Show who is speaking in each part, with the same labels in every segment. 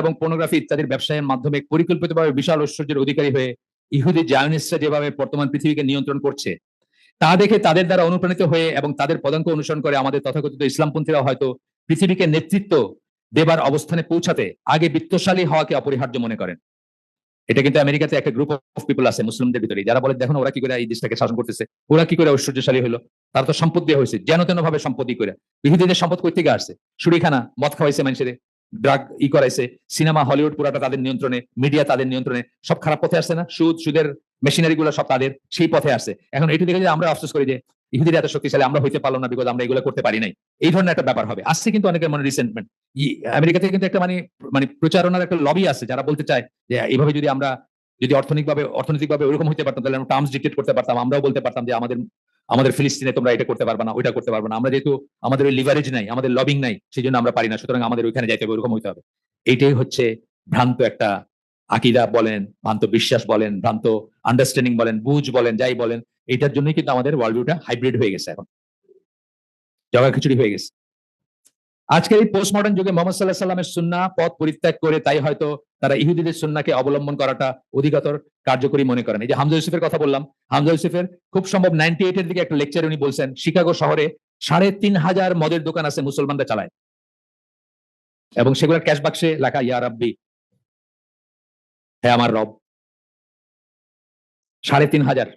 Speaker 1: এবং পর্নোগ্রাফি ইত্যাদির ব্যবসায়ের মাধ্যমে পরিকল্পিতভাবে বিশাল ঐশ্বর্যের অধিকারী হয়ে ইহুদি জায়নিস্টরা যেভাবে বর্তমান পৃথিবীকে নিয়ন্ত্রণ করছে, তা দেখে তাদের দ্বারা অনুপ্রাণিত হয়ে এবং তাদের পদাঙ্ক অনুসরণ করে আমাদের তথাকথিত ইসলামপন্থীরা হয়তো পৃথিবীকে নেতৃত্ব দেবার অবস্থানে পৌঁছাতে আগে বিত্তশালী হওয়াকে অপরিহার্য মনে করেন। এটা কিন্তু আমেরিকাতে একটা গ্রুপ অফ পিপল আছে, মুসলিমদের ভিতরে যারা বলে দেখুন ওরা কি করে এই দেশটাকে শাসন করতেছে? ওরা কি করে ঐশ্বর্যশালী হলো? তারা তো সম্পদ দিয়ে হয়েছে, যেন তেন ভাবে সম্পত্তি করে। ইহুদিদের সম্পদ করতে থেকে আসছে? সুরিখানা, মদ খাওয়াইছে মানুষের। ড্রাগ ই করাইছে সিনেমা হলিউড পুরাটা তাদের নিয়ন্ত্রণে মিডিয়া তাদের নিয়ন্ত্রণে, সব খারাপ পথে আসছে না? সুদ, সুদের মেশিনারি গুলো সব তাদের সেই পথে আসছে। এখন এটি দেখে যে আমরা আফসোস করি যে ইহুদিরা এত শক্তিশালী, আমরা হইতে পারলাম না বিকজ আমরা এগুলো করতে পারি নাই। এই ধরনের একটা ব্যাপার হবে। আসছে কিন্তু অনেকের মনে রিসেন্টমেন্ট আমেরিকাতে কিন্তু একটা মানে মানে প্রচারণার একটা লবি আছে যারা বলতে চায় যে এইভাবে যদি আমরা যদি অর্থনৈতিকভাবে অর্থনৈতিকভাবে ওরকম হতে পারতাম, তাহলে আমরা টার্মস ডিক্টেট করতে পারতাম, আমরাও বলতে পারতাম যে আমাদের আমাদের ফিলিস্তিনে তোমরা এটা করতে পারবে না, ওইটা করতে পারবে না। আমরা যেহেতু, আমাদের ওই লিভারেজ নাই, আমাদের লবিং নাই সেই জন্য আমরা পারি না। সুতরাং আমাদের ওইখানে যাইতে হবে ওরকম হইতে হবে। এইটাই হচ্ছে ভ্রান্ত একটা আকিদা বলেন, ভ্রান্ত বিশ্বাস বলেন, ভ্রান্ত আন্ডারস্ট্যান্ডিং বলেন, বুঝ বলেন, যাই বলেন এটার জন্যই কিন্তু আমাদের ওয়ার্ল্ড ভিউটা হাইব্রিড হয়ে গেছে এখন। জগা খিচুড়ি হয়ে গেছে। আজকের এই পোস্ট মডার্ন যুগে মোহাম্মদ সাল্লাহ সাল্লামের সুন্না পথ পরিত্যাগ করে তাই হয়তো তারা ইহুদিদের সুন্নাকে অবলম্বন করাটা অধিকতর কার্যকরী মনে করেন। এই যে হামজা ইউসুফের কথা বললাম, হামজা ইউসুফের খুব সম্ভব নাইনটি এইটের দিকে একটা লেকচার উনি বলছেন, শিকাগো শহরে সাড়ে তিন হাজার মদের দোকান আছে মুসলমানরা চালায়। এবং সেগুলোর ক্যাশ বাক্সে লেখা, ইয়া রাব্বি হ্যাঁ আমার রব, সাড়ে তিন হাজার।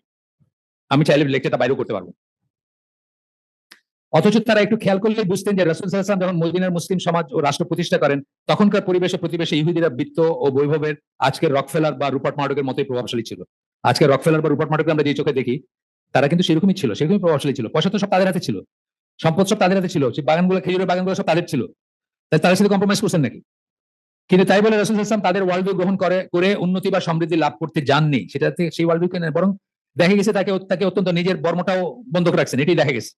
Speaker 1: আমি চাইলে লেকচারটা বাইরেও করতে পারব। অথচ তারা একটু খেয়াল করলে বুঝতেন যে রাসুল সাল্লাম যখন মদিনার মুসলিম সমাজ ও রাষ্ট্র প্রতিষ্ঠা করেন, তখনকার পরিবেশে প্রতিবেশে ইহুদিরা বৃত্ত ও বৈভবের আজকের রকফেলার বা রূপাট মার্ডকের মতোই প্রভাবশালী ছিল। আজকে রকফেলার বা রূপাট মার্ডকে আমরা যে চোখে দেখি, তারা কিন্তু সেরকমই ছিল, সেরকমই প্রভাবশালী ছিল। পয়সা তো সব তাদের হাতে ছিল, সম্পদ সব তাদের হাতে ছিল সেই বাগানগুলো, খেজুরের বাগানগুলো সব তাদের ছিল। তাই তাদের সাথে কম্প্রোমাইজ করছেন নাকি? কিন্তু তাই বলে রসুল ইসলাম তাদের ওয়ার্ল্ড ভিউ গ্রহণ করে করে উন্নতি বা সমৃদ্ধি লাভ করতে যাননি। সেটা থেকে সেই ওয়ার্ল্ড ভিউকে বরং দেখা গেছে তাকে তাকে অত্যন্ত নিজের বর্মটাও বন্ধ রাখছেন, এটাই দেখা গেছে।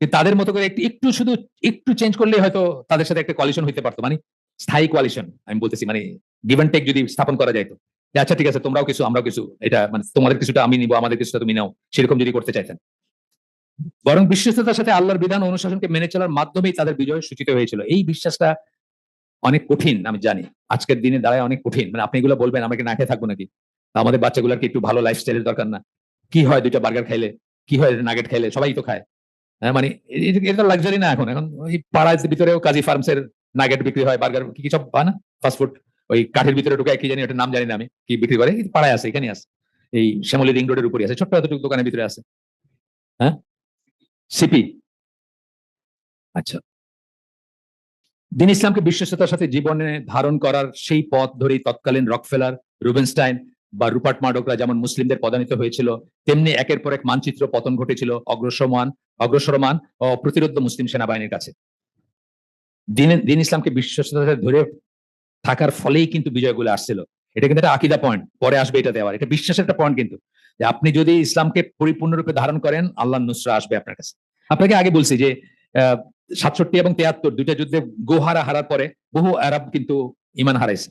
Speaker 1: কিন্তু তাদের মতো করে একটু একটু শুধু একটু চেঞ্জ করলে হয়তো তাদের সাথে একটা কোয়ালিশন হইতে পারতো। মানে স্থায়ী কোয়ালিশন আমি বলতেছি মানে গিভেন টেক যদি স্থাপন করা যাইতো। যে আচ্ছা ঠিক আছে, তোমরাও কিছু, আমরাও কিছু, এটা মানে তোমাদের কিছুটা আমি নিবো, আমাদের কিছুটা তুমি নাও, সেরকম যদি করতে চাইতেন। বরং বিশ্বস্ততার সাথে আল্লাহর বিধান অনুশাসনকে মেনে চলার মাধ্যমেই তাদের বিজয় সূচিত হয়েছিল। এই বিশ্বাসটা অনেক কঠিন, আমি জানি। আজকের দিনে দাঁড়ায় অনেক কঠিন। মানে আপনি এগুলো বলবেন, আমাকে না খেয়ে থাকব নাকি? আমাদের বাচ্চাগুলোকে একটু ভালো লাইফস্টাইলের দরকার না? কি হয় দুইটা বার্গার খাইলে? কি হয় নাগেট খাইলে? সবাই তো খায়। মানে এটা লাক্সারি না এখন। এখন ওই পাড়ার ভিতরেও কাজী ফার্মস এর নাগেট বিক্রি হয়, বার্গার কি কি সব হয় না ফাস্টফুড ওই কাঠের ভিতরে ঢুকে কি জানি ওটার নাম জানি না আমি, কি বিক্রি করে পাড়ায় আছে এখানে আছে। এই শ্যামলী রিং রোডের উপরে আছে, ছোট্ট এতটুকু দোকানের ভিতরে আছে। হ্যাঁ? সিপি আচ্ছা। দিন ইসলামকে বিশ্বস্ততার সাথে জীবনে ধারণ করার সেই পথ ধরেই তৎকালীন রকফেলার, রুবেনস্টাইন বা রুপার্ট মার্ডকরা যেমন মুসলিমদের পদানিত হয়েছিল তেমনি একের পর এক মানচিত্র পতন ঘটেছিল অগ্রসরমান অগ্রসরমান ও প্রতিরোধ মুসলিম সেনাবাহিনীর কাছে। দিন দিন ইসলামকে বিশ্বস্ততার ধরে থাকার ফলেই কিন্তু বিজয়গুলো আসছিল। এটা কিন্তু একটা আকিদা পয়েন্ট পরে আসবে এটা দেওয়ার। এটা বিশ্বাসের একটা পয়েন্ট কিন্তু যে আপনি যদি ইসলামকে পরিপূর্ণরূপে ধারণ করেন আল্লাহ নুসরা আসবে আপনার কাছে। আপনাকে আগে বলছি যে আহ, সাতষট্টি এবং তেয়াত্তর দুইটা যুদ্ধে গোহারা হারার পরে বহু আরব কিন্তু ইমান হারাইছে।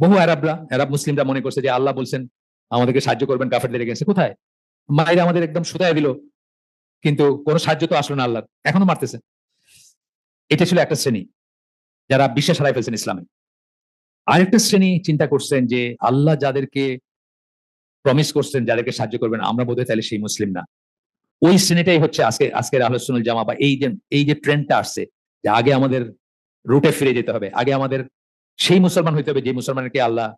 Speaker 1: বহু আরবরা, আরব মুসলিমরা মনে করছে যে আল্লাহ বলছেন, আমাদেরকে সাহায্য করবেন কাফেরদের এগেছে কোথায়? মায়েরা আমাদের একদম সুতায় দিল, কিন্তু কোনো সাহায্য তো আসলো না আল্লাহ এখনও মারতেছে। এটা ছিল একটা শ্রেণি, যারা বিশ্বাস হারাই ফেলছেন ইসলামে। আরেকটা শ্রেণি চিন্তা করছেন যে আল্লাহ যাদেরকে প্রমিস করছেন, যাদেরকে সাহায্য করবেন, আমরা বোধহয় তাহলে সেই মুসলিম না। ওই শ্রেণীটাই হচ্ছে আজকে, আজকের আলোচনাল জামা বা এই যে এই যে ট্রেন্ডটা আসছে, যে আগে আমাদের রুটে ফিরে যেতে হবে, আগে আমাদের সেই মুসলমান হইতে হবে যে মুসলমানকে আল্লাহ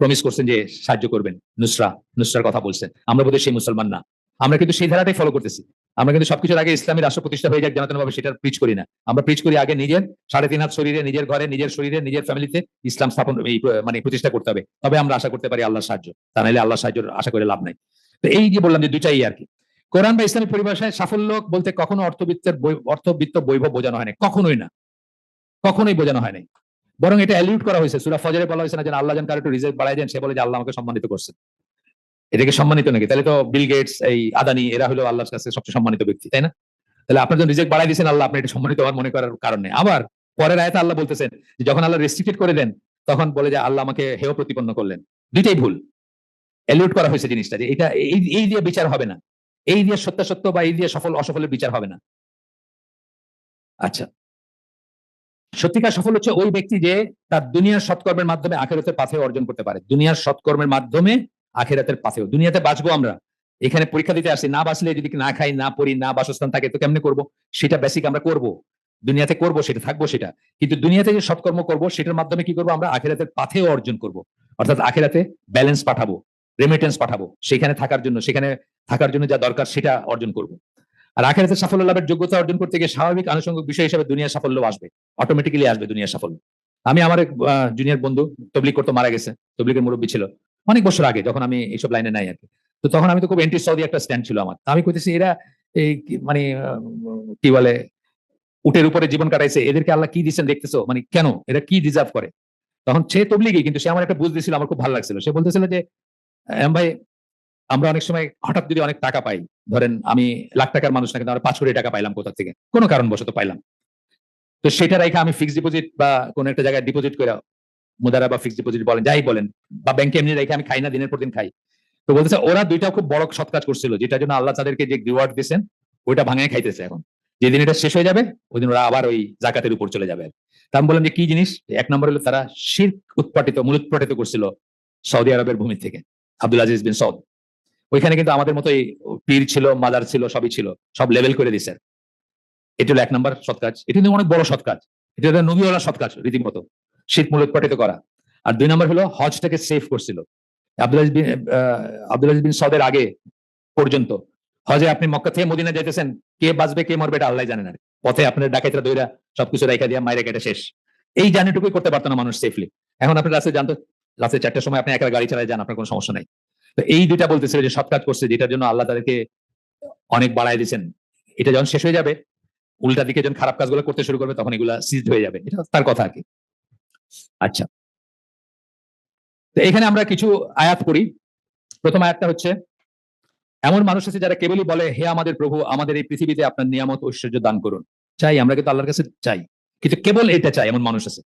Speaker 1: প্রমিস করছেন যে সাহায্য করবেন। নুসরা, নুসরার কথা বলছেন আমরা বোধহয় সেই মুসলমান না। আমরা কিন্তু সেই ধারাটাই ফলো করতেছি। আমরা কিন্তু সবকিছুর আগে ইসলামী রাষ্ট্র প্রতিষ্ঠা হয়ে যাক জানাতেন ভাবে সেটা প্রিচ করি না। আমরা প্রিচ করি আগে নিজের, সাড়ে তিন হাত শরীরে, নিজের ঘরে, নিজের শরীরে, নিজের ফ্যামিলিতে ইসলাম স্থাপন মানে প্রতিষ্ঠা করতে হবে। তবে আমরা আশা করতে পারি আল্লাহর সাহায্য। তা নাহলে আল্লাহর সাহায্য আশা করে লাভ নাই। তো এই যে বললাম যে দুইটাই আর কি। কোরআন বা ইসলামী পরিভাষায় সাফল্য বলতে কখনো অর্থবিত্তের অর্থবিত্ত বৈভব বোঝানো হয় না কখনোই না। কখনোই বোঝানো হয় নাই। বরং এটা অ্যালিউট করা হয়েছে, সুরা ফজরে বলা হয়েছে না যে আল্লাহ যেন কারও একটু রিজেক্ট বাড়াই দেন, সে বলে যে আল্লাহ আমাকে সম্মানিত করছেন এটাকে সম্মানিত নাকি? তাহলে তো বিল গেটস এই আদানি, এরা হলো আল্লাহর কাছে সবচেয়ে সম্মানিত ব্যক্তি, তাই না? তাহলে আপনার যখন রিজেক্ট বাড়াই দিয়েছেন আল্লাহ, আপনি এটা সম্মানিত হওয়ার মনে করার কারণ। আবার পরের আয়তে আল্লাহ বলতেছেন যে যখন আল্লাহ রেস্ট্রিক্টেড করে দেন, তখন বলে যে আল্লাহ আমাকে হেয় প্রতিপন্ন করলেন। দুইটাই ভুল। অ্যালিউট করা হয়েছে জিনিসটা যে এটা এই এই দিয়ে বিচার হবে না। এই দিয়ে সত্যাসত্য বা এই দিয়ে সফল, অসফলের বিচার হবে না। আচ্ছা। সত্যিকার সফল হচ্ছে ওই ব্যক্তি যে তার দুনিয়ার সৎকর্মের মাধ্যমে আখেরাতের পাথে অর্জন করতে পারে। দুনিয়ার সৎকর্মের মাধ্যমে আখেরাতের পাথেও। দুনিয়াতে বাঁচবো আমরা। এখানে পরীক্ষা দিতে আসি না বাঁচলে যদি না খাই, না পড়ি, না বাসস্থান থাকে, তো কেমনে করব? সেটা বেসিক আমরা করব। দুনিয়াতে করব সেটা, থাকব সেটা। কিন্তু দুনিয়াতে যে সৎকর্ম করব, সেটার মাধ্যমে কি করব আমরা? আখেরাতের পাথেও অর্জন করব। অর্থাৎ আখেরাতে ব্যালেন্স পাঠাবো রেমিটেন্স পাঠাবো, সেখানে থাকার জন্য, সেখানে থাকার জন্য যা দরকার সেটা অর্জন করব। আর আখেরাতে সাফল্য লাভের যোগ্যতা অর্জন করতে গিয়ে স্বাভাবিক, আনুষঙ্গিক বিষয় হিসেবে দুনিয়ার সাফল্য আসবে। অটোমেটিক্যালি আসবে দুনিয়ার সাফল্য। আমি আমার এক জুনিয়র বন্ধু তবলিক করতে, মারা গেছে। তবলিকের মুরব্বী ছিল। অনেক বছর আগে যখন আমি এইসব লাইনে নাই আর তো তখন আমি তো খুব এন্টি সৌদি একটা স্ট্যান্ড ছিল আমার। আমি কইতেছি, এরা এই মানে কি বলে, উটের উপরে জীবন কাটাইছে। এদেরকে আল্লাহ কি দিচ্ছেন দেখতেছো? মানে কেন? এরা কি ডিজার্ভ করে? তখন সে তবলিগি কিন্তু সে আমার একটা বুঝ দিয়েছিল, আমার খুব ভালো লাগছিল। সে বলতেছিল যে, "এম ভাই আমরা অনেক সময় হঠাৎ যদি অনেক টাকা পাই, ধরেন আমি লাখ টাকার মানুষ না কিন্তু আমরা পাঁচ কোটি টাকা পাইলাম কোথা থেকে? কোনো কারণবশত পাইলাম। তো সেটা রেখে আমি ফিক্সড ডিপোজিট বা কোনো একটা জায়গায় ডিপোজিট করে মুদারা বা ফিক্সড ডিপোজিট বলেন, যাই বলেন, বা ব্যাংকে এমনি রেখে আমি খাই না, দিনের পর দিন খাই। তো বলতেছে ওরা দুইটা খুব বড় সৎ কাজ করছিল, যেটার জন্য আল্লাহ তাদেরকে যে রিওয়ার্ড দিয়েছেন, ওইটা ভাঙায় খাইতেছে এখন। যেদিন এটা শেষ হয়ে যাবে ওই দিন ওরা আবার ওই জাকাতের উপর চলে যাবে। তা আমি বললাম যে কি জিনিস? এক নম্বর হলো তারা শির্ক উৎপাটিত, মূলোৎপাটিত করছিল সৌদি আরবের ভূমি থেকে, আব্দুল আজিজ বিন সৌদ। ওইখানে কিন্তু আমাদের মতো এই পীর ছিল, মাদার ছিল, সবই ছিল, সব লেভেল করে দিছে। এটা হলো এক নম্বর সৎ কাজ। এটা কিন্তু অনেক বড় সৎ কাজ। এটা হলো নবীওয়ালা সৎ কাজ, রীতিমতো। শীত মূলোৎপাটিত করা। আর দুই নম্বর হলো হজটাকে সেভ করছিল। আব্দুল আব্দুল সৌদের আগে পর্যন্ত। হজে আপনি মক্কা থেকে মদিনা যাইতেছেন, কে বাঁচবে, কে মরবে এটা আল্লাহ জানেন আর পথে আপনার ডাকাইতরা দইরা সবকিছু রেখা দিয়া মায়ের কেটে শেষ। এই জার্নিটুকুই করতে পারতো না মানুষ সেফলি এখন আপনি রাস্তায় জানতো রাস্তায় চারটার সময় আপনি একা গাড়ি চালায় যান, আপনার কোনো সমস্যা নাই। তো এই দুইটা বলতেছিল যে সৎ কাজ করছে, যেটার জন্য আল্লাহ তাদেরকে অনেক বাড়ায় দিয়েছেন। এটা যখন শেষ হয়ে যাবে, উল্টা দিকে যখন খারাপ কাজগুলো করতে শুরু করবে, তখন এগুলা সিজ হয়ে যাবে। এটা তার কথা আর কি। আচ্ছা। তো এখানে আমরা কিছু আয়াত করি প্রথম আয়াতটা হচ্ছে, এমন মানুষ আছে যারা কেবলই বলে, হে আমাদের প্রভু, আমাদের এই পৃথিবীতে আপনার নিয়ামত ঐশ্বর্য দান করুন। চাই, আমরা কিন্তু আল্লাহর কাছে চাই। কিন্তু কেবল এটা চাই, এমন মানুষ আছে।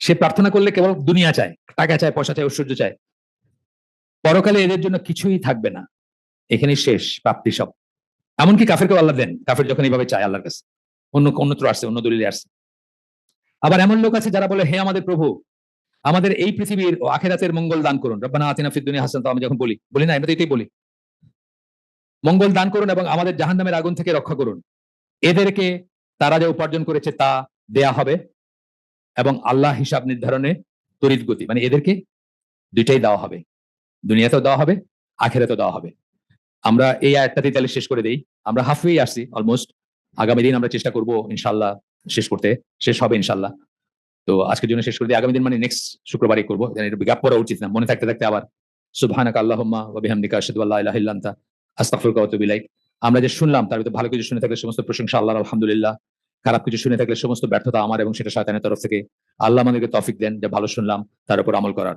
Speaker 1: সে প্রার্থনা করলে কেবল দুনিয়া চায়, টাকা চায়, পয়সা চায়, ঐশ্বর্য চায়। পরকালে এদের জন্য কিছুই থাকবে না। এখানে শেষ প্রাপ্তি সব। এমনকি কাফেরকেও আল্লাহ দেন। কাফের যখন এইভাবে চায় আল্লাহর কাছে। অন্য অন্যত্র আসছে, অন্য দলিলে আসছে। আবার এমন লোক আছে যারা বলে, হে আমাদের প্রভু, আমাদের এই পৃথিবীর ও আখেরাতের মঙ্গল দান করুন। রব্বানা আতিনা ফিদ দুনিয়া হাসান আমি যখন বলি বলি না আমরা তো এটাই বলি। মঙ্গল দান করুন এবং আমাদের জাহান্নামের আগুন থেকে রক্ষা করুন। এদেরকে তারা যা উপার্জন করেছে তা দেয়া হবে এবং আল্লাহ হিসাব নির্ধারণে তড়িৎ গতি। মানে এদেরকে দুইটাই দেওয়া হবে। দুনিয়াতেও দেওয়া হবে, আখেরাতেও দেওয়া হবে। আমরা এই আয়াতটাতে তাহলে শেষ করে দেই। আমরা হাফওয়ে আসছি অলমোস্ট আগামী দিন আমরা চেষ্টা করব ইনশাল্লাহ শেষ করতে। শেষ হবে ইনশাল্লাহ তো আজকের জন্য শেষ করে দিই। আগামী দিন মানে নেক্সট শুক্রবারই করব। গ্যাপ পড়া উচিত না, মনে থাকতে থাকতে আবার। সুবহানাক আল্লাহুম্মা ওয়া বিহামদিকা আশহাদু আল্লা ইলাহা ইল্লা আনতা। আস্তাগফিরুকা ওয়া আতুবু ইলাইক। আমরা যে শুনলাম, তার ভিতরে ভালো কিছু শুনে থাকলে সমস্ত প্রশংসা আল্লাহর, আলহামদুলিল্লাহ। খারাপ কিছু শুনে থাকলে সমস্ত ব্যর্থতা আমার এবং সেটা শয়তানের তরফ থেকে। আল্লাহ আমাদেরকে তৌফিক দেন যে ভালো শুনলাম, তার উপর আমল করার।